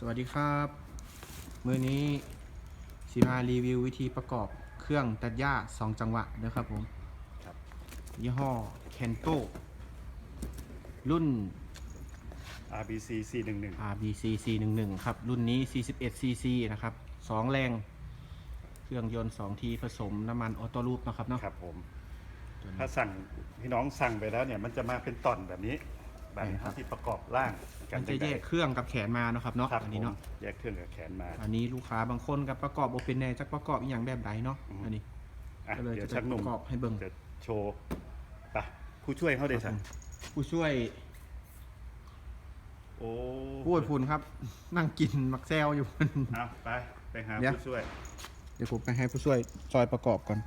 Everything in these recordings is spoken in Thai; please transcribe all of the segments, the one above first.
สวัสดีครับ มือนี้สิมารีวิววิธีประกอบเครื่องตัดหญ้าสองจังหวะนะครับผมครับยี่ห้อเคนโตรุ่น RBC C11 RBC C11 ครับ รุ่นนี้ 41 cc นะครับ2แรง เครื่องยนต์2ทีผสมน้ำมันออโต้ลูปนะครับเนาะครับผมตัวนี้ถ้าสั่งพี่น้องสั่งไปแล้วเนี่ยมันจะมาเป็นตอนแบบนี้ แบบนี้ใช่ครับที่ประกอบร่างมันจะแยกเครื่องกับแขนมาเนาะครับเนาะครับอันผนี้มเนาะแยกเครื่องกับแขนมาอันนี้ลูกค้าบางคนกับประกอบโอเป็นแน่จักประกอบอหย่างแบบใดเนาะอืมอันนี้อะก็เลยเดี๋ยวจะชักหนุ่มประกอบให้เบิ่งจะโชว์ไปผู้ช่วยเขาเดยครัสั่บงผมผู้ช่วยโอ้พูดพูนครับ นั่งกินมักแซวอยู่ เอาไปไปหาเดี๋ยว ผู้ช่วย เดี๋ยวผมไปให้ผู้ช่วยซอยประกอบก่อน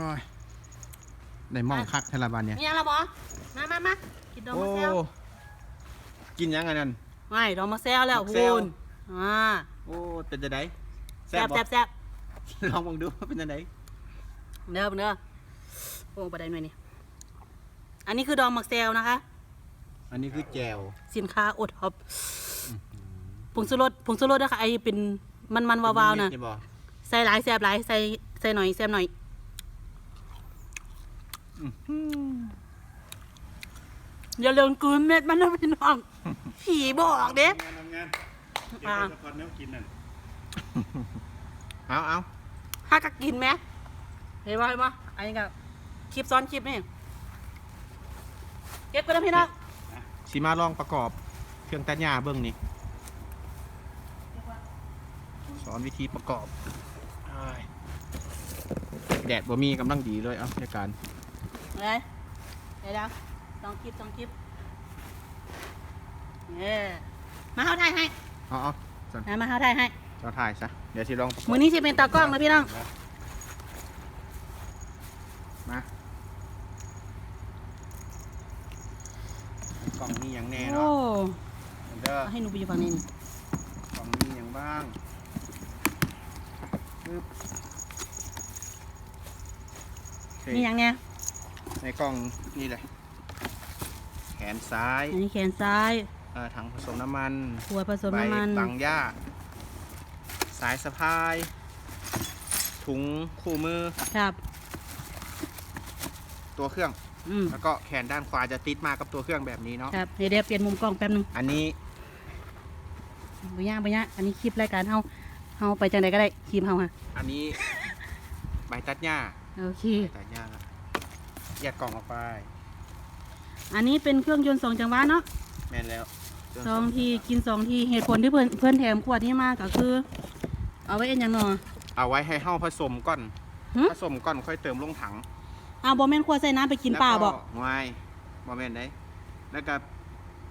อ้ยได้หมองคักเทลาบานเนี่ยมียังละบอมามามากินดองโอ้มะเซลกินยังไงนั่น ไม่ดองมะเซลแล้วมะเซลพูนอ่าโอ้เป็นจะไดแซ่บบ่แซ่บแซ่บลองมองดูว่าเป็นจะไดเด้อเด้อโอ้ประเด็นหน่อยนี่อันนี้คือดองมะเซลนะคะ อันนี้คือแจวสินค้าโอท็อปผงชูรสผงชูรสนะคะไอเป็นมันมันๆวาวๆนะเป็เม็ดบ่ใส่หลายแซ่บหลายใส่ใส่หน่อยแซ่บหน่อย อย่าเลืมกลืนเม็ดมันนะพี่น้องผีบอกเด้ทำงานทำงานเดี๋ยวอ่าจะพอนแนวกินนั่นเอาเอาถ้าก็กินไหมเห็นป่ะเห็นป่ะอันนี้ก็คลิปซ้อนคลิปนี่เก็บกันนะพี่น้องสีมาลองประกอบเครื่องตัดหญ้าเบื้องนี้ สอนวิธีประกอบอ้ายแดดบ่มีกำลังดีเลย เอาในการ เลยเดี๋ยวนะลองคลิปลองคลิปเย้มาเข้าไทยให้เอาเอาจันนะมาเข้าไทยให้เราถ่ายซะ เดี๋ยวที่ลองประกอบมือนี้จะเป็นตากล้องนะพี่น้องมากล่องมีอย่างแน่โอ้เนาะเด้อเอาให้หนูไปอยู่ฝั่งนี้นี่กล่องมีอย่างบ้างปึ๊บโอเคมีอย่างเนี้ย ในกล่องนี่เลยแขนซ้ายอันนี้แขนซ้ายเอ่อถังผสมน้ำมันหัวผสมใบน้ำมันบังหญ้า สายสะพาย ถุงคู่มือครับตัวเครื่อง อืมแล้วก็แขนด้านขวาจะติดมากับตัวเครื่องแบบนี้เนาะครับเดี๋ยวเดี๋ยวเปลี่ยนมุมกล้องแป๊บนึงอันนี้บ่ยากบ่ยากอันนี้คลิปรายการเฮาเฮาไปจังไดก็ได้คลิปเฮาฮะอันนี้ ใบตัดหญ้าโอเคใบตัดหญ้า แยกกล่องออกไป อันนี้เป็นเครื่องยนต์สองจังหวะเนาะแม่นแล้วสองทีกินสองทีเหตุผลที่เพื่อนเพื่อนแถมขวดนี้มาก็คือ เอาไว้เอ็นอย่างหนอเอาไว้ให้เห่าผสมก่อน หึผสมก่อนค่อยเติมลงถังเอาบอแม่นขวดใส่น้ำไปกินเปล่าบอกไว้บ่แม่นได้แล้วก็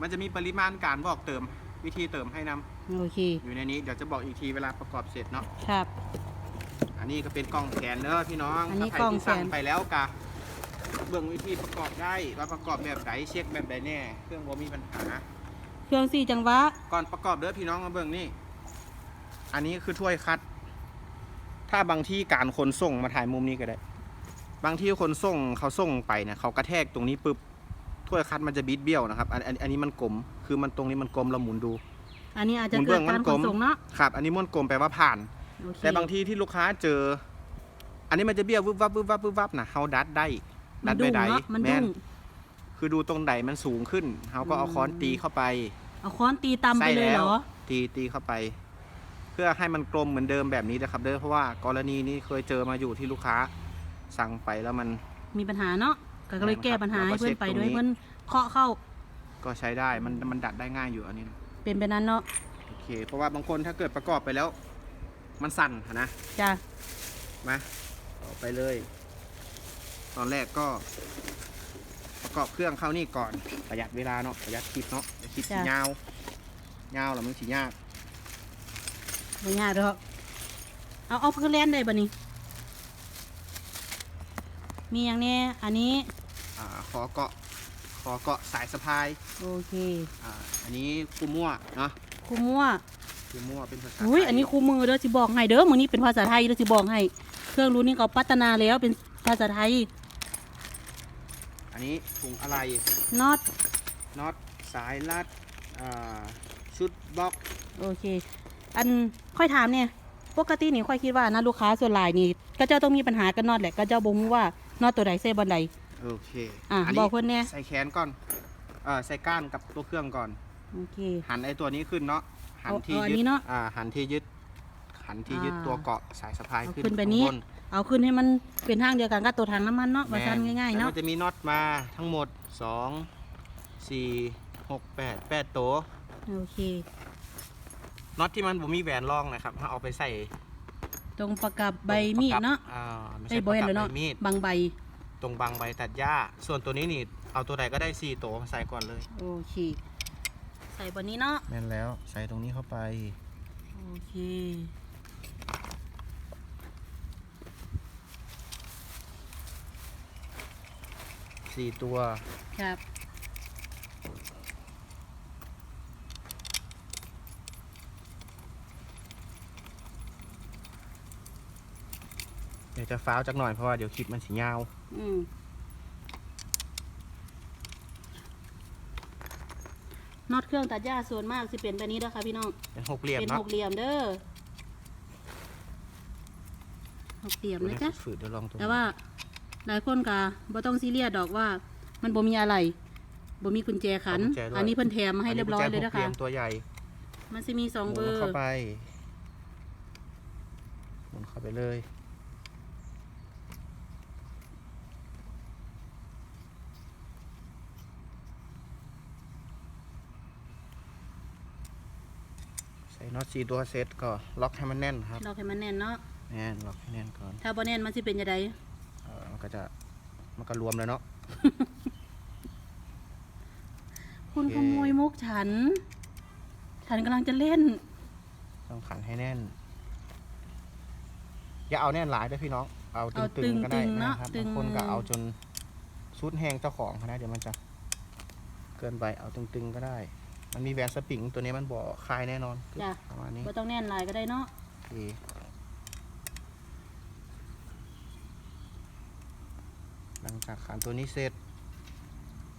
มันจะมีปริมาณการบอกเติมวิธีเติมให้นำโอเคอยู่ในนี้เดี๋ยวจะบอกอีกทีเวลาประกอบเสร็จเนาะ ครับ อันนี้ก็เป็นกล่องแขนเด้อพี่น้องอันนี้ถ้าใครกล่องที่สั่งแขน ไปแล้วกะ เบื้องวิธีประกอบได้ว่าประกอบแบบไหนเช็คแบบไหนแน่เครื่องบ่มีปัญหา เครื่องสี่จังหวะก่อนประกอบเด้อพี่น้องมาเบิ่งนี่อันนี้คือถ้วยคัด ถ้าบางที่การขนส่งมาถ่ายมุมนี้ก็ได้ บางที่คนส่งเขาส่งไปเนี่ยเขากระแทกตรงนี้ปุ๊บถ้วยคัดมันจะบิดเบี้ยวนะครับอันอันอันนี้มันกลมคือมันตรงนี้มันกลมเราหมุนดู อันนี้อาจจะหมุนเกิเบื้ดองมักานรกขลนมส่งเนาะครับ อันนี้ม้วนกลมแปลว่าผ่าน โอเคแต่บางที่ที่ลูกค้าเจอ อันนี้มันจะเบี้ยววึบวับวึบวับวึบวับนะเขาดัดได้มั ดันดดุ้ไม่งได้เนาะมันแม่ดุ้นงคือดูตรงไหนมันสูงขึ้นเขาก็เอาอืมค้อนตีเข้าไป เอาค้อนตีตำไปเลยเหรอ ตีตีเข้าไป เพื่อให้มันกลมเหมือนเดิมแบบนี้นะครับ เด้อเพราะว่ากรณีนี้เคยเจอมาอยู่ที่ลูกค้าสั่งไปแล้วมันมีปัญหาเนาะก็เลยแก้ปัญหาให้เพื่อนไปเราก็ด้วยเช็คตรงนี้เพื่อนเคาะเข้า ก็ใช้ได้มันมันดัดได้ง่ายอยู่อันนี้นะเป็นไปนั้นเนาะโอเค เพราะว่าบางคนถ้าเกิดประกอบไปแล้ว มันสั่นนะจ้ะมาต่อไปเลย ตอนแรกก็ ประกอบเครื่องเข้านี่ก่อนประหยัดเวลาเนาะประหยัดคลิปเนาะเดี๋ยวคลิปสียาวยาวแล้วมันสียากบ่ยากดอก เอาเอาคือแลนได้บ่นี่มีอย่างเนี้ยอันนี้ อ่าขอเกาะขอเกาะสายสะพายโอเค อ่าอันนี้คู่มั่วเนาะครูมั่ว คู่มั่วเป็นภาษาอุ้ยไทอันนี้ครูมือเด้อสิบอกให้เด้อมือนี้เป็นภาษาไทยเด้อสิบอกให้ เครื่องรู้นี่เขาพัฒนาแล้วเป็นภาษาไทยอันนนี้ถุงอะไรน็อตน็อตสายรัดอ่าชุดบล็อกโอเค อันค่อยถามเนี่ยปกตินี่ค่อยคิดว่านะลูกค้าส่วนหลายนี่ก็เจ้าต้องมีปัญหากันน็อตแหละก็เจ้าบ่รู้ว่าน็อตตัวใดเส้นบนใดโอเคอะนบนี้อกเพิ่นแน่ใส่แขนก่อนเอ่อใส่ก้านกับตัวเครื่องก่อนโอเคหันไอตัวนี้ขึ้นเนาะ หันเอาที่เอาอันยึนี้ดเนาะอ่าหันที่ยึดหันที่ยึดอ่าตัวเกาะสายสะพายเอาขึ้นขึ้นไปข้างนี้บเอาขึ้นให้มันเป็นทางเดียวกันกับตัวทางน้ำมันเนาะว่าซั่นแม่ง่ายๆแล้วเนาะมันจะมีน็อตมาทั้งหมด2 4 6 8 8ตัวโอเค น็อตที่มันบ่มีแหวนรองนะครับถ้าเอาไปใส่ตรงประกับใบมีดเนาะอ่าไม่ไอ้ใช่ยปบ่ระเห็นกับเลยใบเนาะมีด บางใบตรงบางใบตัดหญ้า ส่วนตัวนี้นี่ เอาตัวใดก็ได้4ตัวใส่ก่อนเลย โอเคใส่บนนี้เนาะแม่นแล้วใส่ตรงนี้เข้าไป โอเค4ตัว ครับ เดี๋ยวจะฟ้าวจักหน่อยเพราะว่าเดี๋ยวคลิปมันสิยาว อืม น็อตเครื่องตัดหญ้าส่วนมากสิเป็นแบบนี้เด้อค่ะพี่น้อง เป็นหกเหลี่ยมเป็นเนาะหกเหลี่ยมเด้อหกเหลี่ยมนะจ๊ะฝืดๆเดี๋ยวลองตัวแต่ว่าหลายคนกะบ่ต้องซีเรียสดอกว่า มันบ่มีอะไรบ่มีกุญแจขันเอากุญแจด้วยอันนี้เพิ่นแถมมาให้เรียบร้อยเลยกุญนะแจหกหคะลี่มตัวใหญ่ มันสิมีสองหเบมุอนร์เข้าไปหมุนเข้าไปเลย น็อตสี่ตัวเซตก็ล็อกให้มันแน่นครับเราให้มันแน่นเนาะแน่นล็อกให้แน่นก่อนถ้าบ่แน่นมันสิเป็นจังไดเออมันก็จะมันก็รวมเลยเนาะคุณโอเคขโมยมุกฉัน ฉันกำลังจะเล่น ต้องขันให้แน่น อย่าเอาแน่นหลายเด้วยพี่น้อง เอาเอาตึงๆก็ได้ตึงๆเนอะนะครับตึงบางคนก็เอาจนสุดแห้งเจ้าของเขานะเดี๋ยวมันจะเกินไปเอาตึงๆก็ได้ มันมีแหวนสปริงตัวนี้มันบอกคลายแน่นอนจ้ะ ประมาณนี้บ่ต้องแน่นหลายก็ได้เนาะโอเคหลังจากขันตัวนี้เสร็จ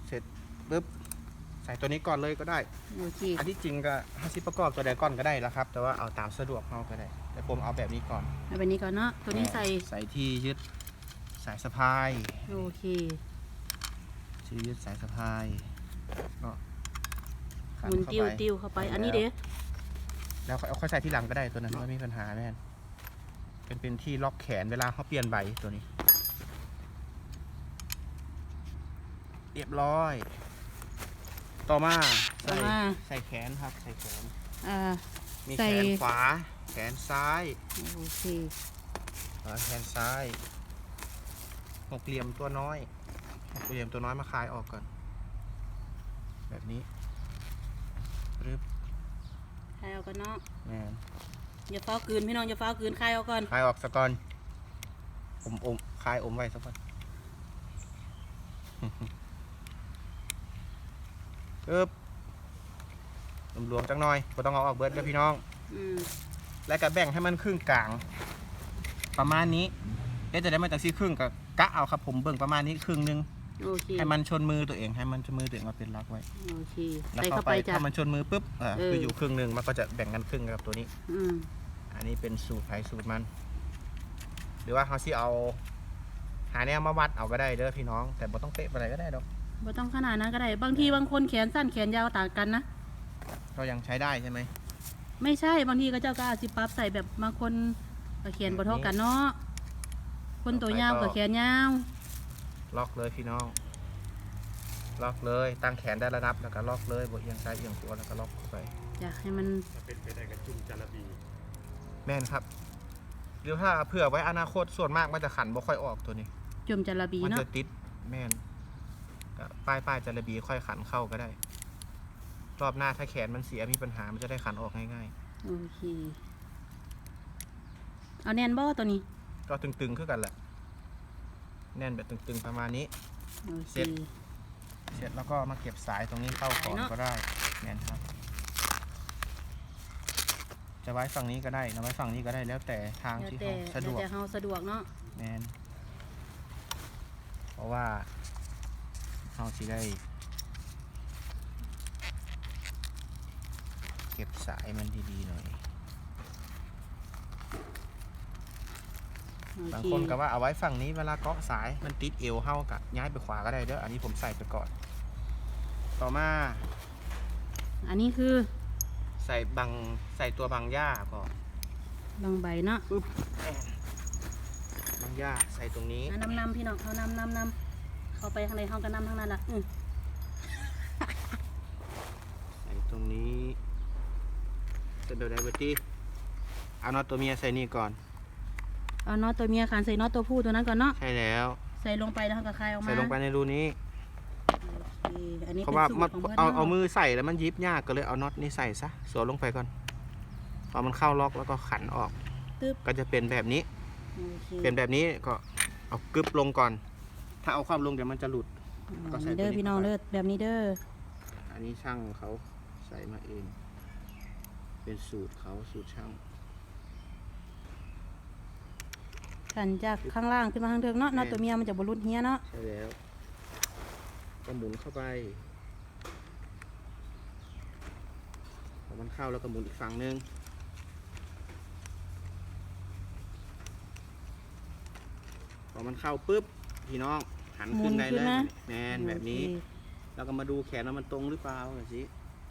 เสร็จปุ๊บใส่ตัวนี้ก่อนเลยก็ได้ โอเคอันที่จริงก็ให้ซิประกอบตัวใดก่อนก็ได้แล้วครับ แต่ว่าเอาตามสะดวกเขาก็ได้ แต่ผมเอาแบบนี้ก่อนเอาแบบนี้ก่อนเนาะตัวนี้ใส่ใส่ที่ยึดสายสะพาย โอเคที่ยึดสายสะพายก็ หมุนติ้วเข้าไป ติ้วเข้าไป อันนี้เด้แล้วเอาค่อยใส่ที่หลังก็ได้ตัวนั้นไม่มีปัญหาแม่นเป็นเป็นที่ล็อกแขนเวลาเขาเปลี่ยนใบตัวนี้ เรียบร้อย ต่อมาต่อใส่มาใส่แขนครับ ใส่แขน อ่า มีใส่ แขนขวา แขนซ้ายโอเคขวาแขนซ้ายหกเหลี่ยมตัวน้อยหกเหลี่ยมตัวน้อยมาคลายออกก่อน แบบนี้รึบคลายเอาก่อนเนาะแม่นอย่าเฝ้าวกลืนพี่น้องอย่าเฝ้าวกลืนคลายเอาก่อนคลายออกสักก่อนอมอมคลายอมไว้สักก่อนปึ๊บรวมๆจังหน่อยก็ต้องเอาออกเบิร์ดเด้อพี่น้อง อืมแล้วก็แบ่งให้มันครึ่งกลาง ประมาณนี้เอ๊ะจะได้มาจากซี่ครึ่งกับกะเอาครับผมเบิ่งประมาณนี้ครึ่งหนึง โอเคให้มันชนมือตัวเองให้มันชนมือตัวเองมาเป็นล็อกไว้โอเคแล้วใส่เข้าเข้าไปไปจ้ะ ถ้ามันชนมือปุ๊บเออเออ คืออยู่ครึ่งหนึ่งมันก็จะแบ่งกันครึ่งกับตัวนี้ อืมอันนี้เป็นสูตรไผสูตรมัน หรือว่าเขาสิเอา หาแนวมาวัดเอาก็ได้เด้อพี่น้อง แต่บ่ต้องเป๊ะไปไหนใดก็ได้ดอกบ่ต้องขนาดนั้นก็ได้ บางทีบางคนแขนสั้นแขนยาวต่างกันนะ ก็ยังใช้ได้ใช่ไหม ไม่ใช่บางทีก็เจ้าก็อาจสิปรับใส่แบบบางคนก็แขนบ่เท่ากันเนาะคนตัวยาวกับแขนยาว ล็อกเลยพี่น้อง ล็อกเลย ตั้งแขนได้ระดับแล้วก็ล็อกเลยบ่เอียงซ้ายเอียงขวาแล้วก็ล็อกเข้าไป อยากให้มันถ้าเป็นไปได้ก็จุ่มจาระบีแม่นครับหรือถ้าเผื่อไว้อนาคตส่วนมากมันจะขันบ่ค่อยออกตัวนี้จมจระบีมันเนาะจะติดแม่นก็ป้ายป้ายจระบีค่อยขันเข้าก็ได้ รอบหน้าถ้าแขนมันเสียมีปัญหามันจะได้ขันออกง่ายโอเค เอาแน่นบ่ตัวนี้ ๆ ก็ตึงๆขึ้นกันแหละ แน่นแบบตึงๆประมาณนี้ โอเค เสร็จ เสร็จแล้วก็มาเก็บสายตรงนี้เข้าก่อนสายเนอะก็ได้แม่นครับ จะไว้ฝั่งนี้ก็ได้นะไว้ฝั่งนี้ก็ได้แล้วแต่ทางแล้วที่แต่เขาสะดแล้ววกแต่เฮาสะดวกเนาะแมนเพราะว่าเขาสิได้ เก็บสายมันดีๆหน่อย โอ บางเคคนก็ว่าเอาไว้ฝั่งนี้เวลาเกาะสายมันติดเอวเฮากะย้ายไปขวาก็ได้เด้ออันนี้ผมใส่ไปก่อน ต่อมา อันนี้คือ ใส่บังใส่ตัวบังหญ้าพอบางใบเนาะปึ๊บแอนบังหญ้าใส่ตรงนี้อะนำนำพี่น้องเขานำนำนำเข้าไปข้างในห้องก็นำทั้งนั้นละอืมใส่ตรงนี้ใส่แบบไหนเบอร์ตี้เอาน็อตตัวเมียใส่นี่ก่อน เอาน็อตตัวเมียขานใส่น็อตตัวผู้ตัวนั้นก่อนเนาะใช่แล้ว ใส่ลงไปแล้วเขาก็คลายออกมาใส่ลงไปในรูนี้โอเคอันนี้เพราะเป็นว่าสูมัตนรของเพื่อนเอาเนาะเอามือใส่แล้วมันยิบยากก็เลยเอาน็อตนี่ใส่ซะสวมลงไปก่อนพอมันเข้าล็อกแล้วก็ขันออก ตึ๊บก็จะเป็นแบบนี้ โอเคเป็นแบบนี้ก็เอากึบลงก่อน ถ้าเอาความลงเดี๋ยวมันจะหลุด ก็ใส่นี่เด้อตัวนี้พี่น้องเข้าไป เด้อแบบนี้เด้ออันนี้ช่างเขาใส่มาเอง เป็นสูตรเขาสูตรช่าง ขันจากข้างล่างขึ้นมาข้างเทิงเนาะน็อตแม่นตัวเมียมันจะบรุษเฮียเนาะใช่แล้วก็หมุนเข้าไปพอมันเข้าแล้วก็หมุนอีกฝั่งหนึงพอมันเข้าปุ๊บพี่น้องหันขึ้นได้เลยแมนแบบนี้โอเคแล้วก็มาดูแขนว่ามันตรงหรือเปล่าหน่อยสิ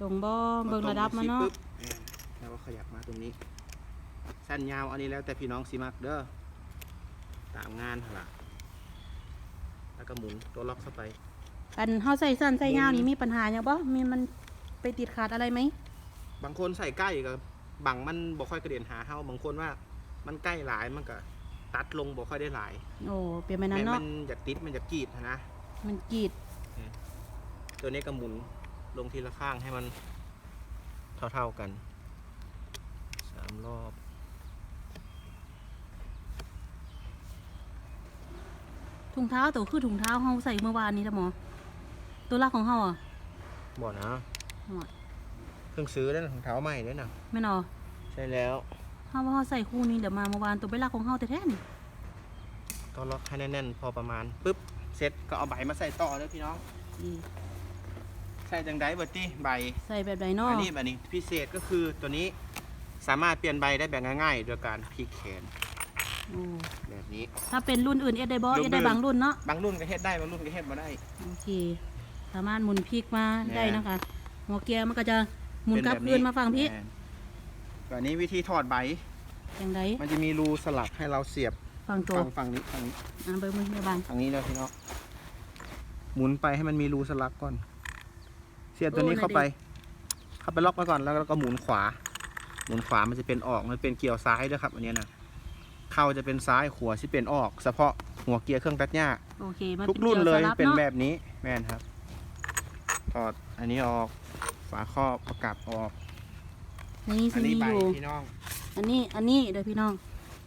ตรงบ่เบิ่งระดับมันเนาะพอตรงปุ๊บแม่นแล้วก็ขยับมาตรงนี้ สั้นยาวอันนี้แล้วแต่พี่น้องสิมักเด้อตามงานหั่นล่ะแล้วก็หมุนตัวล็อกเข้าไป อันเฮาใส่สั้นใส่ยาวนี่มีปัญหาหยังบ่มีมันไปติดขาดอะไรไหม บางคนใส่ใกล้กับบังมันบ่ค่อยกระเด็นหาเฮาบางคนว่ามันใกล้หลายมันก็ตัดลงบ่ค่อยได้หลายโอ้เปลี่ยนไปนั้นแม้เนาะ มันอยากติดมันอยากกรีดนะ มันกรีด ตัวนี้ก็หมุนลงทีละข้างให้มันเท่าๆกันสามรอบ ถุงเท้าตัวคือถุงเท้าเฮาใส่เมื่อวานนี้จ้ะหมอ ตัวลักของเฮาอะบ่นะอ๋อเพิ่งซื้อได้นะถุงเท้าใหม่ด้วยนะแม่นอ๋อใช่แล้วเฮาว่าเฮาใส่คู่นี้เดี๋ยวมาเมื่อวานตัวไปลักของเฮาแท้ๆนี่ก็ล็อกให้แน่นๆพอประมาณปุ๊บเสร็จก็เอาใบมาใส่ต่อเลยพี่น้องอีใส่จังไดเบอร์ตี้ใบใส่แบบใดเนาะอันนี้แบบนี้พิเศษก็คือตัวนี้สามารถเปลี่ยนใบได้แบบง่ายๆโดยการพลิกแขน โอ้แบบนี้ ถ้าเป็นรุ่นอื่นเอ็ดได้บ่รุ่นเอ็ดได้อื่นบางรุ่นเนาะบางรุ่นก็เฮ็ดได้บางรุ่นก็เฮ็ดมาได้ โอเคสามารถหมุนพลิกมาแม่นได้นะคะหัวเกียร์มันก็จะหมุนเป็กลับแบบคืนมาฝั่งพี่แม่นแบบนี้วิธีถอดใบ อย่างไรมันจะมีรูสลักให้เราเสียบฝั่งตัวฝั่งฝั่งนี้ฝั่งนี้อ่าเบอร์มือไม่บางฝั่งนี้แล้วพี่น้องหมุนไปให้มันมีรูสลักก่อน เสียบตัวนี้เข้าไป เข้าไปล็อกไว้ก่อนแล้วก็หมุนขวา หมุนขวามันจะเป็นออกมันเป็นเกียวซ้ายด้วยครับ อันเนี้ยนะ เข้าจะเป็นซ้ายขวาที่เป็นออกเฉพาะหัวเกียร์เครื่องตัดหญ้าโอเคมันทุกเป็นรุ่นกีเลยสบเป็นอะแบบนี้แม่นครับ ถอดอันนี้ออกฝาครอบประกับออก นี่อัสินนี้มีใบอยู่พี่น้องอันนี้อันนี้เดี๋ยวพี่น้อง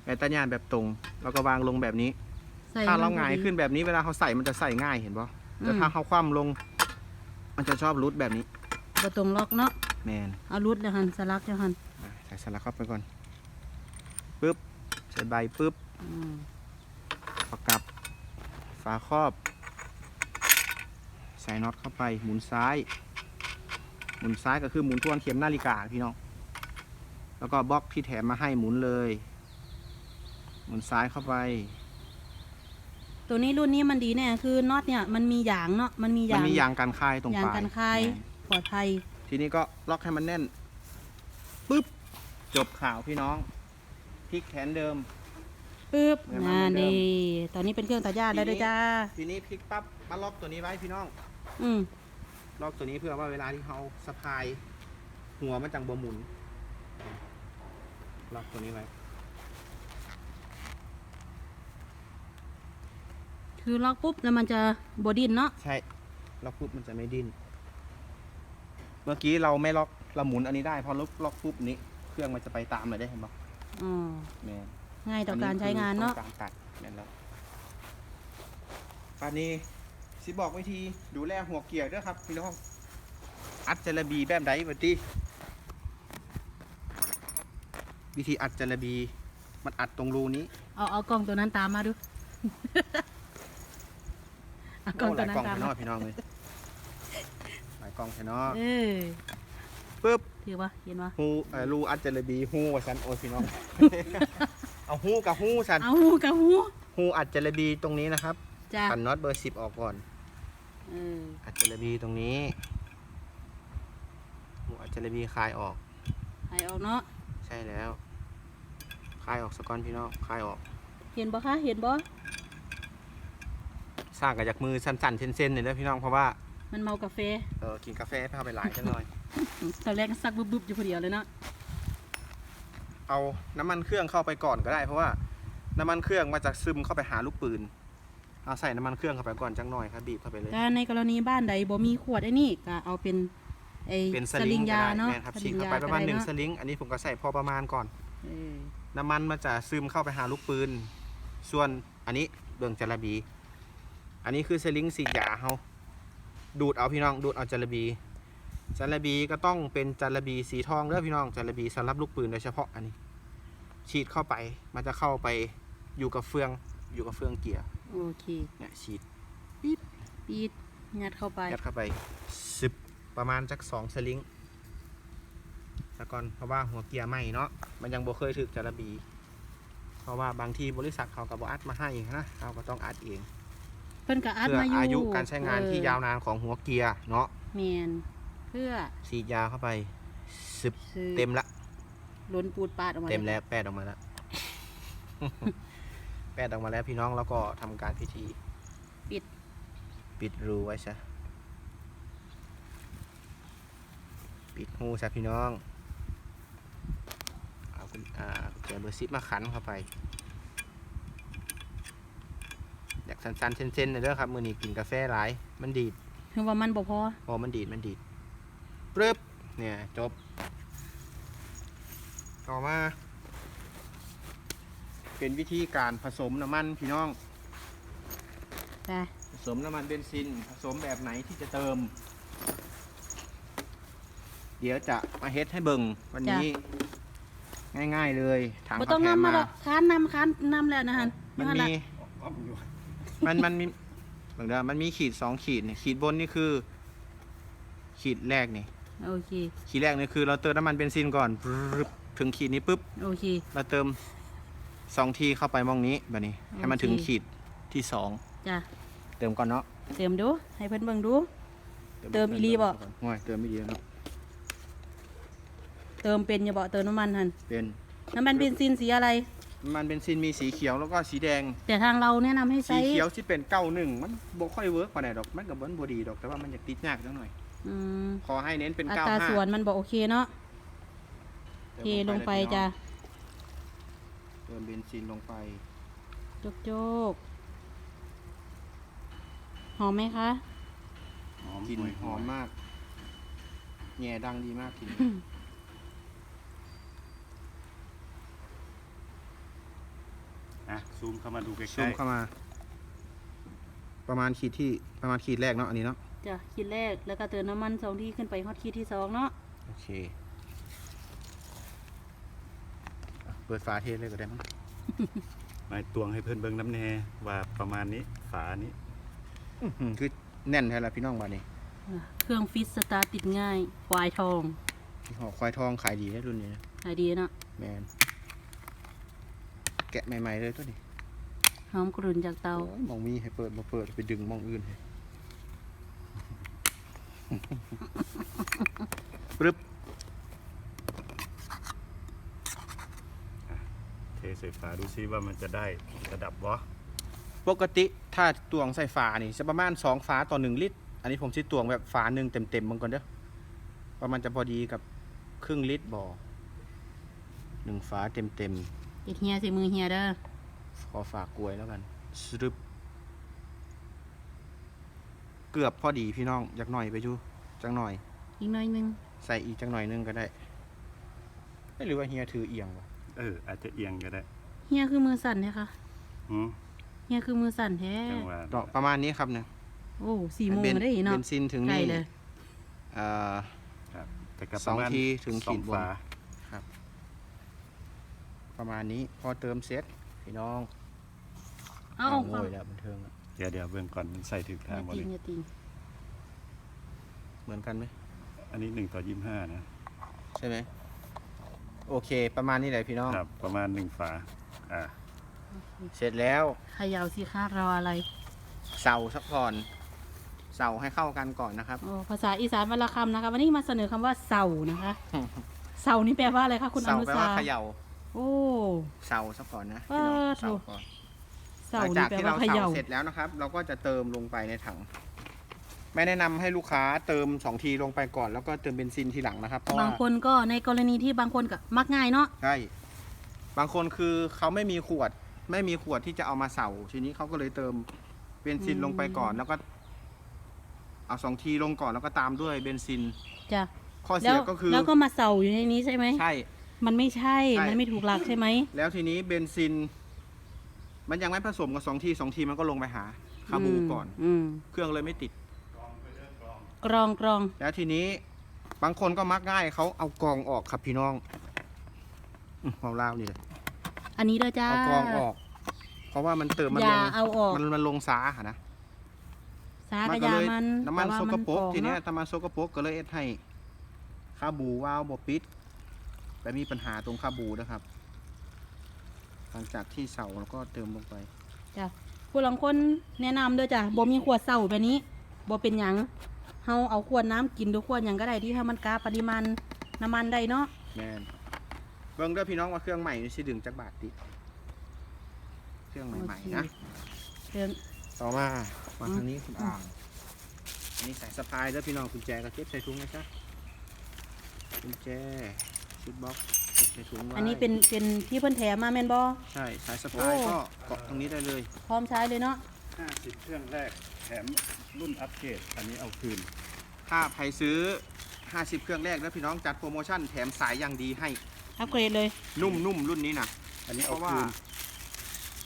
แบตเตอรี่แบบตรง แล้วก็วางลงแบบนี้ ใส่ถ้าเรามันหงายพอดีขึ้นแบบนี้เวลาเขาใส่มันจะใส่ง่ายเห็นปะแต่อืมถ้าเขาคว่ำลง มันจะชอบรุดแบบนี้ บ่ตรงล็อกเนาะแมนเอารุดเลยหันสลักเลยหันอะใส่สลักเข้าไปก่อนปึ๊บ ใส่ใบปึ๊บอืมประกับ ฝาครอบ ใส่น็อตเข้าไป หมุนซ้าย หมุนซ้ายก็คือหมุนทวนเข็มนาฬิกาพี่น้อง แล้วก็บล็อกที่แถมมาให้หมุนเลย หมุนซ้ายเข้าไป ตัวนี้รุ่นนี้มันดีแน่คือน็อตเนี่ยมันมียางเนาะ มันมีมันยางมียางกันคายตรงยางปลายกันคายแม่นปลอดภัย ทีนี้ก็ล็อกให้มันแน่นปึ๊บจบข่าวพี่น้อง พลิกแขนเดิม ปึ๊บเดี๋ยวมันอ่าเหมือนเดิม นี่ตอนนี้เป็นเครื่องตัดหญ้าแล้วด้วยจ้า ทีนี้พลิกปั๊บมาล็อกตัวนี้ไว้พี่น้อง อืมล็อกตัวนี้เพื่อว่าเวลาที่เขาสะพาย หัวมันจังบ่หมุน ล็อกตัวนี้ไว้ คือล็อกปุ๊บแล้วมันจะบดินเนาะ ใช่ ล็อกปุ๊บมันจะไม่ดิ้น เมื่อกี้เราไม่ล็อกเราหมุนอันนี้ได้ พอล็อกล็อกปุ๊บนี้ เครื่องมันจะไปตามเลยได้เห็นปะ อ๋อแม่นง่ายต่อการใช้งานเนาะอัคือต้องการตัดแม่นแล้วปานนี้สิบอกวิธีดูแลหัวเกียร์ด้วยครับพี่น้อง อัดจระบีแบบใดบัดนี้วิธีอัดจระบี มันอัดตรงรูนี้เอาเอากล้องตัวนั้นตามมาดู เอากล้องโหตัลาวยนั้นกล้องตามแค่นอมาพี่น้องเลยหลายกล้องแค่นอ เออ ปึ๊บถือว่าเห็นว่าฮูเอ่อรูอัจจระบีฮูว่าสันโอ้ยพี่น้อง เอาฮูกับฮูสันเอาหูกับหูฮูอัจจระบีตรงนี้นะครับจ้ะขันน็อตเบอร์สิบออกก่อน เอออัจจระบีตรงนี้ฮูอัจจระบีคลายออกให้ออกเนาะใช่แล้ว คลายออกสกอนพี่น้อง คลายออก เห็นบ่คะเห็นบ่สร้างกับจากมือสั้นๆเส้นๆเลยนะพี่น้องเพราะว่ามันเมากาแฟ เออกินกาแฟพาไปหลายจังหน่อย ตอนแรกก็ซักบึบๆอยู่คนเดียวเลยเนาะเอาน้ำมันเครื่องเข้าไปก่อนก็ได้ เพราะว่าน้ำมันเครื่องมาจากซึมเข้าไปหาลูกปืนเอาใส่น้ำมันเครื่องเข้าไปก่อนจังหน่อยครับบีบเข้าไปเลยแต่ในกรณีบ้านใดบ่มีขวดไอ้นี่ก็เอาเป็นไอ้เป็นสสลิลิงงก็ยาได้เนาะแม่นครับสฉีลิดงเข้ายาไปประมาณก็หได้นึ่งเนาะสลิงอันนี้ผมก็ใส่พอประมาณก่อนเออน้ำมันมันจะซึมเข้าไปหาลูกปืน ส่วนอันนี้เบื้องจระบี อันนี้คือสลิงสียาเฮาดูดเอาพี่น้องดูดเอาจระบี จระบีก็ต้องเป็นจระบีสีทองเด้อพี่น้องจระบีสำหรับลูกปืนโดยเฉพาะอันนี้ ฉีดเข้าไปมันจะเข้าไปอยู่กับเฟืองอยู่กับเฟืองเกียร์โอเคเนี่ยฉีดปีดงัดเข้าไปยัดเข้าไปสิบประมาณจักสองสลิงสะก่อนเพราะว่าหัวเกียร์ใหม่เนาะมันยังบ่เคยถึกจระบี เพราะว่าบางที่บริษัทเขาก็บออัดมาให้นะเราก็ต้องอัดเองเพิ่นก็อัดเพื่อมาอยู่อายุการใช้งานที่ยาวนานของหัวเกียร์เนาะแมน เพื่อฉีดยาเข้าไปสิบซื้อเต็มละ ล้นปูดปาดออกมาเต็มแล้วแปดออกมาแล้ว แปดออกมาแล้วพี่น้องแล้วก็ทำการพิธี ปิดปิดรูไว้ซะ ปิดหูซะพี่น้อง เอากุญอ่ากุญแจเบอร์ซิปมาขันเข้าไปอยากสั้นๆเส้นๆหน่อยเด้อครับ มือนี้กินกาแฟหลาย มันดีดคือว่ามันบ่พอ พอมันดีด มันดีด ปึ๊บเนี่ยจบ ต่อมา เป็นวิธีการผสมน้ำมันพี่น้องแต่ผสมน้ำมันเบนซิน ผสมแบบไหนที่จะเติม เดี๋ยวจะมาเฮ็ดให้เบิ่งวันนี้ ง่ายๆเลยถังบ่เขาต้องแถมนำมามาหรอกค้านนำค้านนำแล้วนะฮันมันอยู่หั่นมีล่ะอ้อมอยู่มันมันมีเบิ่งเด้อมันมีขีดสองขีดนี่ขีดบนนี่คือ ขีดแรกนี่ โอเค ขีดแรกนี่คือเราเติมน้ำมันเบนซินก่อนปึ๊บถึงขีดนี้ปุ๊บ โอเค เราเติมสองทีเข้าไปมองนี้แบบนี้ ให้มันถึงโอเคขีดที่สองจ้ะ เติมก่อนเนาะ เติมดู ให้เพิ่นเบิ่งดู เติมอีหลีบ่ง่อยเติมอีหลีเนาะ เติมเป็นอย่าบ่เติมน้ำมันหันเป็นน้ำมันเบนซินสีอะไรน้ำมันเบนซินมีสีเขียวแล้วก็สีแดง แต่ทางเราแนะนำให้สีใช้เขียวที่เป็นเก้าหนึ่งมันบ่ค่อยเวิร์กปานใดดอกมันกับบนบดีดอกแต่ว่ามันอยากติดยากจังหน่อย อืมขอให้เน้นเป็นอัเก้าตราห้าส่วนมันบอกโอเคเนาะเทลงไปจ้ะเติมเบนซินลงไปโจกโจกหอมไหมคะ หอมกลิ่นห่วยหอมมากแง่ดังดีมากกลิ่นอะซูมเข้ามาดูใกซูล้มเข้ามา ประมาณขีดที่ประมาณขีดแรกเนาะอันนี้เนาะ จ้ะขีดแรกแล้วก็เติมน้ำมันสองที่ขึ้นไปฮอตขีดที่สองเนาะโอเคอะเปิดฝาเทเลยก็ได้มั้งๆมาตวงให้เพื่อนเบิ่งน้ำแน่ว่าประมาณนี้ฝานี้ อื้อหือคือแน่นแท้ละพี่น้องบ้านนี้อะเครื่องฟิตสตาร์ทติดง่ายควายทองที่ห่อควายทองขายดีได้รุ่นนี้นะขายดีเนาะแมนแกะใหม่ๆเลยตัวนี้หอมกรุ่นจากเตาโอ้ยมองมีให้เปิดมาเปิดไปดึงมองอื่นให้ ปึ๊บเทใส่ฝาดูซิว่ามันจะได้ระดับวะปกติถ้าตวงใส่ฝานี่จะประมาณสองฝาต่อหนึ่งลิตร อันนี้ผมสิตวงแบบฝาหนึ่งเต็มๆมันก่อนเด้อประมาณจะพอดีกับครึ่งลิตรบ่อหนึ่งฝาเต็มเอ็ดเฮียใส่มือเฮียเด้อๆขอฝากกลวยแล้วกันสรึบเกือบพอดีพี่น้องอยากหน่อยไปจูจังหน่อย อีกหน่อยหนึง ใส่อีกจังหน่อยนึงก็ได้เอ้ยหรือว่าเฮียถือเอียงวะเออ อาจจะเอียงก็ได้เฮียคือมือสั่นเนี่ยค่ะหืมเฮียคือมือสั่นแท้จังหวะต่อประมาณนี้ครับเนี่ยโอ้สี่โมงเบนได้เนาะเบนซินถึงใกล้นี่เลยเอ่อครับแต่ก็สองประมาณทีถึงสอขีดบนฝาประมาณนี้พอเติมเสร็จพี่น้องเอาโง่ยแล้วบันเทิงอะเดี๋ยวเดี๋ยวเบื้องก่อนมันใส่ถึงอทางย่าบ่ติงเลยอย่าติงเหมือนกันไหม อันนี้หนึ่งต่อยี่ห้านะ ใช่ไหมโอเค ประมาณนี้แหละพี่น้องครับ ประมาณหนึ่งฝา อ่าเสร็จแล้วเขยาวสิคะรออะไร เสาสักก่อนเสาให้เข้ากันก่อนนะครับ โอ้ภาษาอีสานวันละคำนะคะ วันนี้มาเสนอคำว่าเสานะคะ เสานี่แปลว่าอะไรคะคุณอเสานุแปลสาว่าเขย่าโอ้ เสาสักก่อนนะเอพี่น้องอเสาก่อนเสาหลังนี่จากแปลที่ว่าเราเขเสาย่า เสร็จแล้วนะครับ เราก็จะเติมลงไปในถัง ไม่แนะนำให้ลูกค้าเติมสองทีลงไปก่อนแล้วก็เติมเบนซินทีหลังนะครับเพราะบาว่างคนก็ในกรณีที่บางคนก็มักง่ายเนาะใช่บางคนคือเขาไม่มีขวด ไม่มีขวดที่จะเอามาเสาทีนี้เขาก็เลยเติมเบนซินลงไปก่อนแล้วก็ เอาสองทีลงก่อนแล้วก็ตามด้วยเบนซิน จ้ะข้อแล้เสีวยก็คือแล้วก็มาเสาอยู่ในนี้ใช่ไหมใช่ มันไม่ใช่ใช่ มันไม่ถูกหลักใช่ไหมแล้วทีนี้เบนซิน มันยังไม่ผสมกับสองทีสองทีมันก็ลงไปหาคาบูก่อนอืมเครื่องเลยไม่ติด กรองกรองแล้วทีนี้บางคนก็มักง่ายเขาเอากรองออกครับพี่น้องอืมเอาล่าวนี่เลยอันนี้เด้อจ้า เอากรองออก เพราะว่ามันเติมมันอลย่างเอาออก มันมันลงซาค่ะนะสากมัระก็ยาเลยมันน้ำมันแต่ว่าโซกโปรกองทีเนี้ยเาะน้ำมันโซกโปรกก็เลยเอ็ดให้คาบูวาล์วบปิดแต่มีปัญหาตรงคาบูนะครับ หลังจากที่เสาแล้วก็เติมลงไป จ้ะผู้ลังคนแนะนำเด้อจ้ะบ่มีขวดเสาแบบนี้บ่เป็นหยัง เฮาเอาขวดน้ำกินหรือขวดหยังก็ได้ที่ถ้ามันกาปริมาณน้ำมันได้เนาะแมนเบิ่งเด้อพี่น้องว่าเครื่องใหม่นี่สิดึงจากบาทดิเครื่องใหม่ๆนะเรื่อง ต่อมามาอืมทางนี้คุณอ่างอันนี้สายสะพายแล้วพี่น้องกุญแจก็เก็บใส่ถุงนะจ๊ะกุญแจชุดบ็อกซ์เก็บใส่ถุงไว้อันนี้เป็นเป็นที่เพิ่นแถมมาแม่นบ่ ใช่สายสะพายโอ้ ก็เกาะตรงนี้ได้เลยพร้อมใช้เลยเนาะห้าสิบเครื่องแรกแถม รุ่นอัปเกรดอันนี้เอาคืน ถ้าใครซื้อ 50 เครื่องแรกแล้วพี่น้องจัดโปรโมชั่นแถมสายอย่างดีให้ อัปเกรดเลย นุ่มๆ รุ่นนี้นะอันนี้เพเอาราะว่าคืน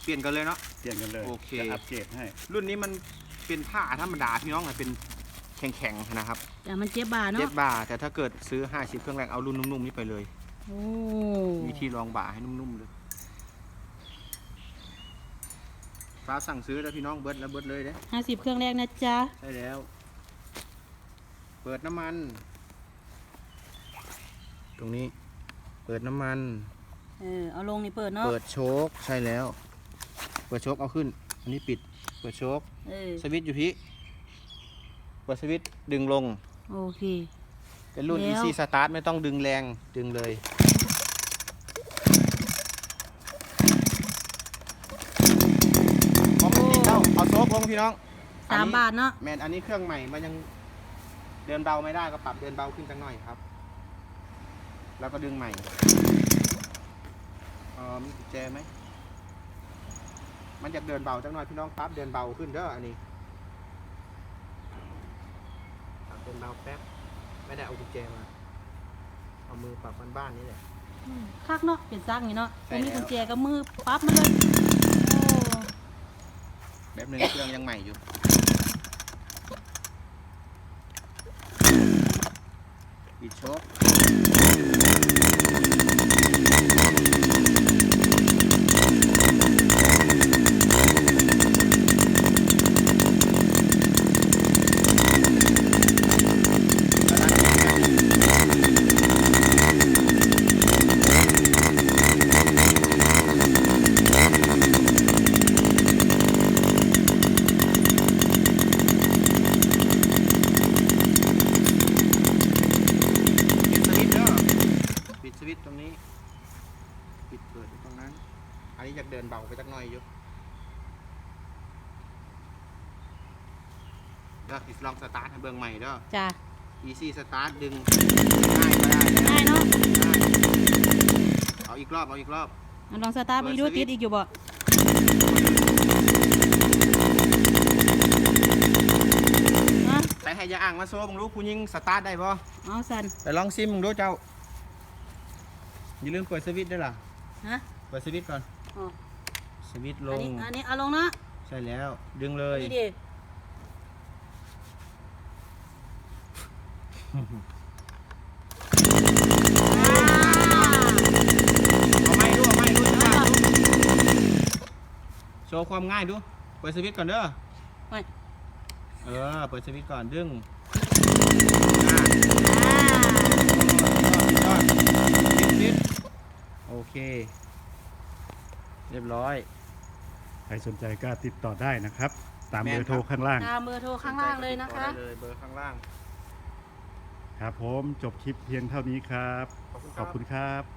เปลี่ยนกันเลยเนาะ เปลี่ยนกันเลยโอเค จะอัปเกรดให้รุ่นนี้มันเป็นผ้าธรรมดาพี่น้องอะเป็นแข็งๆนะครับแต่มันเจ็บบาเจ็เนาะบบ่าแต่ถ้าเกิดซื้อ 50 เครื่องแรกเอารุ่นนุ่มๆนี้ไปเลย โอ้มีที่รองบ่าให้นุ่มๆเลย ฟ้าสั่งซื้อแล้วพี่น้องเบิร์ดแล้วเบิร์ดเลยเด้ห้าสิบเครื่องแรกนะจ๊ะ ใช่แล้ว เปิดน้ำมัน ตรงนี้ เปิดน้ำมัน เออ เอาลงนี่เปิดเนาะ เปิดโชคใช่แล้ว เปิดโชคเอาขึ้น อันนี้ปิด เปิดโชคเออ สวิตช์อยู่ที่ เปิดสวิตช์ดึงลง โอเค เป็นรุ่น แล้ว Easy Start ไม่ต้องดึงแรง ดึงเลยปกติแล้ว เอาโชคลงพี่น้องสามบาทเนาะแมนอันนี้เครื่องใหม่มันยังเดินเบาไม่ได้ก็ปรับเดินเบาขึ้นจังหน่อยครับ แล้วก็ดึงใหม่เออมีกุญแจไหมมันจะเดินเบาจังหน่อยพี่น้องปั๊บเดินเบาขึ้นเด้ออันนี้ปรับเดินเบาแป๊บไม่ได้เอากุญแจมาเอามือปรับบ้านๆนี่แหละคักเนาะเป็นซักอย่างนี้เนาะใช่ผมมีแล้วกุญแจกับมือปั๊บมาเลยโอ้ แบบหนึงเครื่องยังใหม่อยู่ ปิดโชคปิดสวิตช์เด้อปิดสวิตช์ตรงนี้ ปิดเปิดตรงนั้น อันนี้อยากเดินเบาไปสักหน่อยอยู่เด้ออีกลองสตาร์ทให้เบิ่งใหม่เด้อ จ้ะ easy start ดึงง่ายก็ได้แล้วง่ายเนาะง่ายเอาอีกรอบเอาอีกรอบเอาลองสตาร์ทไปดูเปิดสวิติตดช์อีกอยู่บ่ฮะใส่ให้ยาอ่างมาโซ่มึงรู้ผู้ยิงสตาร์ทได้ป่เอาสันแต่ลองซิมมึงดูเจ้า อย่าลืมเปิดสวิตช์ด้วยล่ะฮะเปิดสวิตช์ก่อนอ๋อสวิตช์ลอันงนี้อันนี้เอาลงเนาะใช่แล้วดึงเลยนี่ดิอ่า เอาไม่ดูเอาไม่ดูเอาไม่ดูโชว์ความง่ายดู เปิดสวิตช์ก่อนเด้ออเปิดสวิตช์ก่อนดึงอ่าอ่าปิดปิดโอเค เรียบร้อย ใครสนใจก็ติดต่อได้นะครับ ตามแม่เบนอร์โทรครับข้างล่าง ตามเบอร์โทรข้างล่างเลยนะคะ ได้เลยเบอร์ข้างล่าง ครับผมจบคลิปเพียงเท่านี้ครับ ขอบคุณคขรัอบบคุณครับ